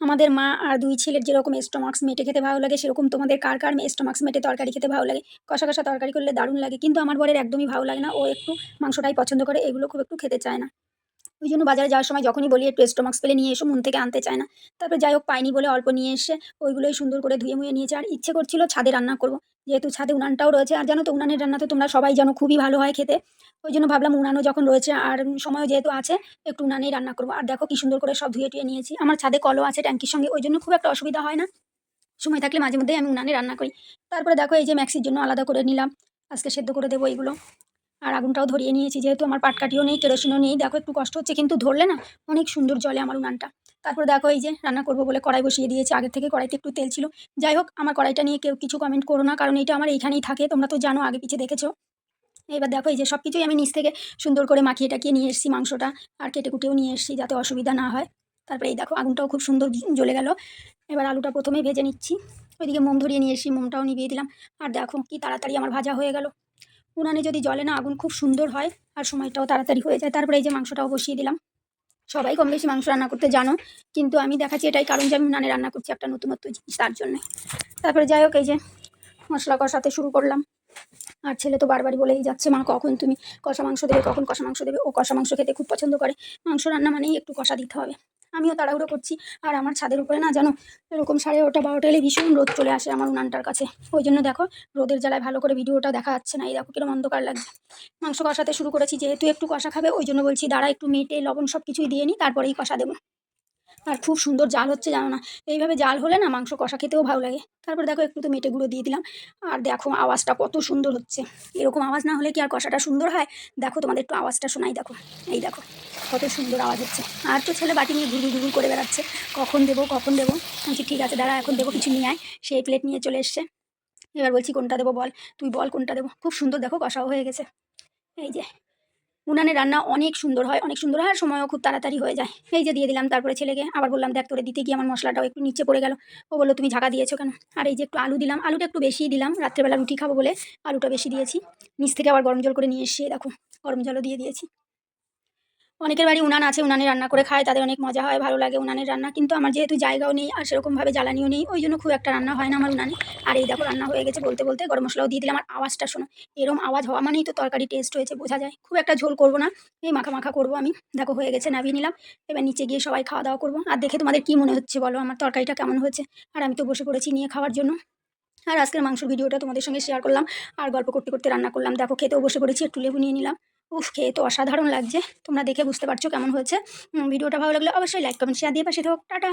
আমাদের মা আর দুই ছেলের যেরকম স্টোমাক্স মেটে খেতে ভালো লাগে, সেরকম তোমাদের কার কার স্টোমাক্স মেটে তরকারি খেতে ভালো লাগে? কষা কষা তরকারি করলে দারুণ লাগে। কিন্তু আমার বরের একদমই ভালো লাগে না। ও একটু মাংসটাই পছন্দ করে, এগুলো খুব একটু খেতে চায় না। ওই জন্য বাজারে যাওয়ার সময় যখনই বলি, একটু স্টোমাক্স পেলে নিয়ে এসো, মন থেকে আনতে চায় না। তারপরে যাই হোক, পাইনি বলে অল্প নিয়ে এসে ওইগুলোই সুন্দর করে ধুয়ে মুয়ে নিয়েছে। আর ইচ্ছে করছিল ছাদে রান্না করব। যেহেতু ছাদে উনানটাও রয়েছে। আর জানো তো, উনানের রান্না তো তোমরা সবাই জানো, খুবই ভালো হয় খেতে। ওই জন্য ভাবলাম উনানও যখন রয়েছে আর সময়ও যেহেতু আছে, একটু উনানেই রান্না করব। আর দেখো কি সুন্দর করে সব ধুয়ে টুয়ে নিয়েছি। আমার ছাদে কলও আছে ট্যাঙ্কির সঙ্গে, ওই জন্য খুব একটা অসুবিধা হয় না। সময় থাকলে মাঝে মধ্যেই আমি উনানে রান্না করি। তারপরে দেখো এই যে ম্যাক্সির জন্য আলাদা করে নিলাম। আজকে সেদ্ধ করে দেবো এইগুলো। আর আগুনটাও ধরিয়ে নিয়েছি, যেহেতু আমার পাটকাঠিও নেই, কেরোসিনও নেই। দেখো একটু কষ্ট হচ্ছে, কিন্তু ধরলে না, অনেক সুন্দর জলে আমার উনানটা। তারপরে দেখো এই যে রান্না করব বলে কড়াই বসিয়ে দিয়েছি। আগে থেকে কড়াইতে একটু তেল ছিল। যাই হোক, আমার কড়াইটা নিয়ে কেউ কিছু কমেন্ট করো না, কারণ এটা আমার এইখানেই থাকে। তোমরা তো জানো, আগে পিছিয়ে দেখেছ। এবার দেখো এই যে সব কিছুই আমি নিচ থেকে সুন্দর করে মাখিয়ে টাকিয়ে নিয়ে এসেছি মাংসটা, আর কেটে কুটেও নিয়ে এসেছি যাতে অসুবিধা না হয়। তারপরে এই দেখো, আগুনটাও খুব সুন্দর জ্বলে গেল। এবার আলুটা প্রথমেই ভেজে নিচ্ছি। ওইদিকে মোম ধরিয়ে নিয়ে এসেছি, মোমটাও নিভিয়ে দিলাম। আর দেখো কি তাড়াতাড়ি আমার ভাজা হয়ে গেল। উনানে যদি জলে না, আগুন খুব সুন্দর হয়, আর সময়টাও তাড়াতাড়ি হয়ে যায়। তারপরে এই যে মাংসটাও বসিয়ে দিলাম। সবাই কম বেশি মাংস রান্না করতে জানো, কিন্তু আমি দেখাচ্ছি এটাই কারণ যে আমি উনানে রান্না করছি একটা নতুনত্ব জিনিস তার জন্যে। তারপরে যাই হোক, এই যে মশলা কষাতে শুরু করলাম। আর ছেলে তো বারবারই বলেই যাচ্ছে, মা, কখন তুমি কষা মাংস দেবে, কখন কষা মাংস দেবে? ও কষা মাংস খেতে খুব পছন্দ করে। মাংস রান্না মানেই একটু কষা দিতে হবে। আমিও তাড়াহুড়ো করছি। আর আমার ছাদের উপরে না জানো, এরকম সাড়ে ওটা বারোটা এলে ভীষণ রোদ চলে আসে আমার উনানটার কাছে। ওই জন্য দেখো, রোদের জ্বালায় ভালো করে ভিডিওটা দেখা যাচ্ছে না। এই দেখো কিরম অন্ধকার লাগছে। মাংস কষাতে শুরু করেছি, যেহেতু একটু কষা খাবে, ওই জন্য বলছি দাঁড়া, একটু মেটে, লবণ সব কিছুই দিয়ে নিই তারপরেই কষা দেবো। আর খুব সুন্দর জাল হচ্ছে, জানো না? এইভাবে জাল হলে না মাংস কষা খেতেও ভালো লাগে। তারপর দেখো একটু তো মেটে গুঁড়ো দিয়ে দিলাম। আর দেখো আওয়াজটা কত সুন্দর হচ্ছে। এরকম আওয়াজ না হলে কি আর কষাটা সুন্দর হয়? দেখো তোমাদের একটু আওয়াজটা শোনাই, দেখো। এই দেখো, কত সুন্দর আওয়াজ হচ্ছে। আর তো ছেলে বাটি নিয়ে ঘুরু ঘুরু করে বেড়াচ্ছে। কখন দেবো কখন দেবো? বলছি, ঠিক আছে, দাঁড়া, এখন দেবো কিছু নিয়ে আয়। সেই প্লেট নিয়ে চলে এসছে। এবার বলছি, কোনটা দেবো বল? তুই বল কোনটা দেবো? খুব সুন্দর দেখো, কষাও হয়ে গেছে। এই যে উনানে রান্না অনেক সুন্দর হয়, অনেক সুন্দর হয়, আর সময়ও খুব তাড়াতাড়ি হয়ে যায়। এই যে দিয়ে দিলাম তারপরে ছেলেকে, আবার বললাম, দেখ, তোরে দিতে গিয়ে আমার মশলাটাও একটু নিচে পড়ে গেল। ও বলল, তুমি ঝাঁকা দিয়েছ কেন? আর এই যে একটু আলু দিলাম, আলুটা একটু বেশিই দিলাম, রাত্রেবেলা রুটি খাব বলে আলুটা বেশি দিয়েছি। নিচ থেকে আবার গরম জল করে নিয়ে এসে দেখো, গরম জলও দিয়ে দিয়েছি। অনেকের বাড়ি উনান আছে, উনানে রান্না করে খায়, তাদের অনেক মজা হয়, ভালো লাগে উনানের রান্না। কিন্তু আমার যেহেতু জায়গাও নেই আর সেরকমভাবে জ্বালানিও নেই, ওই জন্য খুব একটা রান্না হয় না আমার উনানে। আর এই দেখো রান্না হয়ে গেছে বলতে বলতে গরম মশলাও দিয়ে দিলাম। আর আওয়াজটা শোনো, এরম আওয়াজ হওয়া মানেই তো তরকারি টেস্ট হয়েছে, বোঝা যায়। খুব একটা ঝোল করব না, এই মাখা মাখা করব আমি। দেখো হয়ে গেছে, নামিয়ে নিলাম। এবার নিচে গিয়ে সবাই খাওয়া দাওয়া করব। আর দেখে তোমাদের কী মনে হচ্ছে বলো, আমার তরকারিটা কেমন হয়েছে? আর আমি তো বসে পড়েছি নিয়ে খাওয়ার জন্য। আর আজকের মাংসের ভিডিওটা তোমাদের সঙ্গে শেয়ার করলাম। আর গল্প করতে করতে রান্না করলাম। দেখো খেতেও বসে পড়েছি, একটু লেবু নিয়ে নিলাম। উফ, খেয়ে তো অসাধারণ লাগছে। তোমরা দেখে বুঝতে পারছ কেমন হয়েছে। ভিডিওটা ভালো লাগলে অবশ্যই লাইক কমেন্ট শেয়ার দিয়ে পাশে থাকো। টাটা।